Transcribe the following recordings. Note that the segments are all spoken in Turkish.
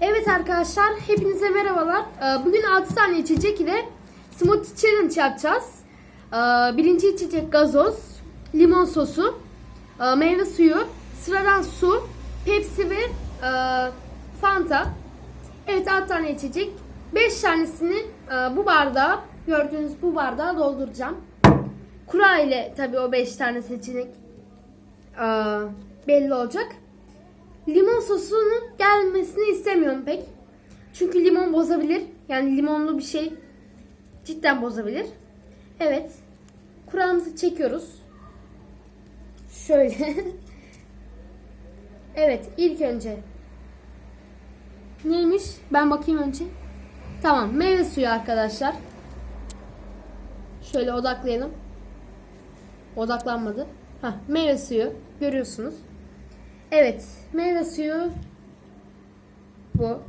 Evet arkadaşlar, hepinize merhabalar. Ee, Bugün 6 tane içecek ile smoothie challenge yapacağız. Ee, Birinci içecek gazoz, limon sosu, e, meyve suyu, sıradan su, Pepsi ve e, Fanta. Evet 6 tane içecek. 5 tanesini e, bu bardağa, gördüğünüz bu bardağa dolduracağım. Kura ile tabii o 5 tane seçenek belli olacak. Limon sosunun gelmesini istemiyorum pek. Çünkü limon bozabilir. Yani limonlu bir şey cidden bozabilir. Evet. Kuramızı çekiyoruz. Şöyle. evet ilk önce. Neymiş? Ben bakayım önce. Tamam meyve suyu arkadaşlar. Şöyle odaklayalım. Odaklanmadı. Hah, meyve suyu görüyorsunuz. Evet, meyve suyu bu.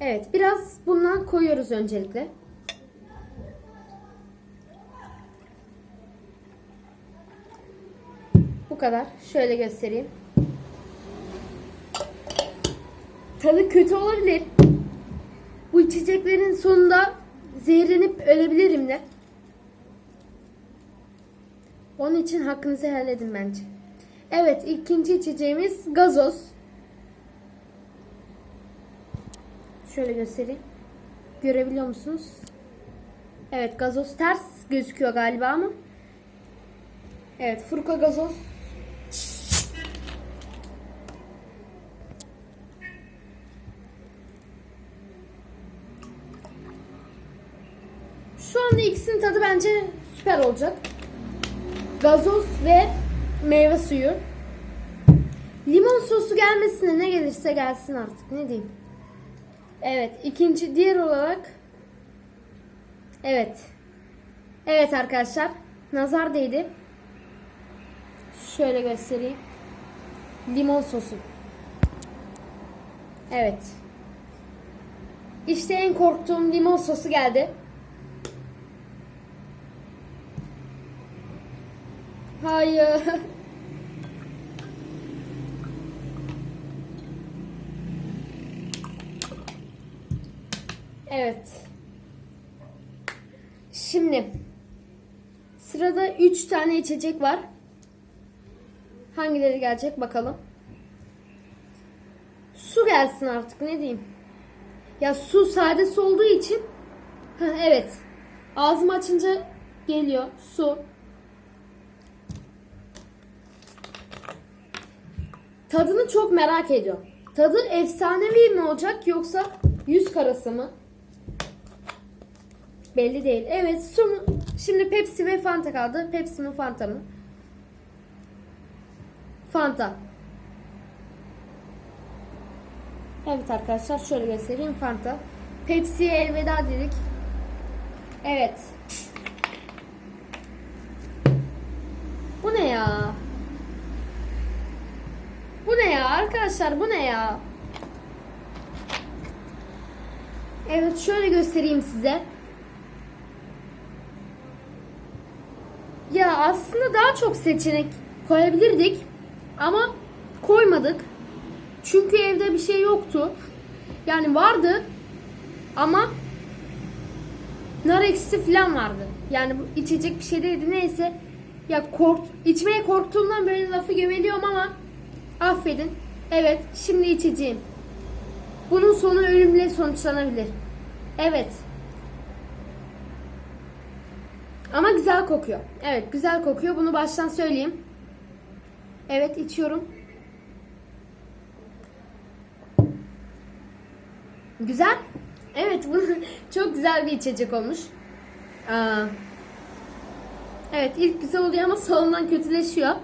Evet, biraz bundan koyuyoruz öncelikle. Bu kadar. Şöyle göstereyim. Tadı kötü olabilir. Bu içeceklerin sonunda zehirlenip ölebilirim de. Onun için hakkınızı helal edin bence. Evet ikinci içeceğimiz gazoz. Şöyle göstereyim. Görebiliyor musunuz? Evet gazoz ters gözüküyor galiba ama. Evet Furka gazoz. Şu anda ikisinin tadı bence süper olacak gazoz ve meyve suyu. Limon sosu gelmesine ne gelirse gelsin artık ne diyeyim. Evet ikinci diğer olarak Evet. Evet arkadaşlar nazar değdi. Şöyle göstereyim. Limon sosu. Evet. İşte en korktuğum limon sosu geldi. Hayır. Evet. Şimdi sırada 3 tane içecek var. Hangileri gelecek bakalım. Su gelsin artık ne diyeyim. Ya su sade su olduğu için evet. Ağzımı açınca geliyor su. Tadını çok merak ediyorum. Tadı efsanevi mi olacak yoksa yüz karası mı? Belli değil. Evet? Şimdi Pepsi ve Fanta kaldı. Pepsi mi Fanta mı? Fanta. Evet arkadaşlar şöyle göstereyim Fanta. Pepsi'ye elveda dedik. Evet. Bu ne ya? Bu ne ya arkadaşlar bu ne ya? Evet şöyle göstereyim size. Ya aslında daha çok seçenek koyabilirdik ama koymadık. Çünkü evde bir şey yoktu. Yani vardı ama nar ekşisi falan vardı. Yani bu içecek bir şey değildi neyse. Ya kork içmeye korktuğumdan böyle lafı geveliyorum ama Affedin. Evet, şimdi içeceğim. Bunun sonu ölümle sonuçlanabilir. Evet. Ama güzel kokuyor. Evet, güzel kokuyor. Bunu baştan söyleyeyim. Evet, içiyorum. Güzel. Evet, bu çok güzel bir içecek olmuş. Aa, evet, ilk güzel oluyor ama sonundan kötüleşiyor.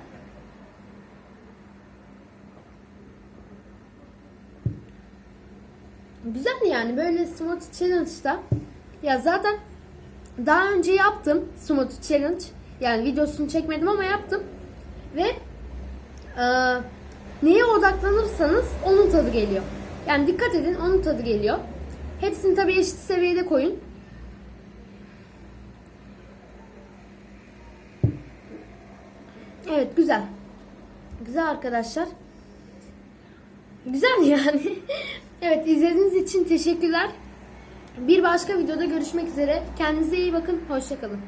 Güzel yani böyle smoothie challenge'da ya zaten daha önce yaptım smoothie challenge yani videosunu çekmedim ama yaptım ve e, neye odaklanırsanız onun tadı geliyor. Yani dikkat edin onun tadı geliyor. Hepsini tabii eşit seviyede koyun. Evet güzel. Güzel arkadaşlar. Güzel yani. evet izlediğiniz için teşekkürler. Bir başka videoda görüşmek üzere. Kendinize iyi bakın. Hoşçakalın.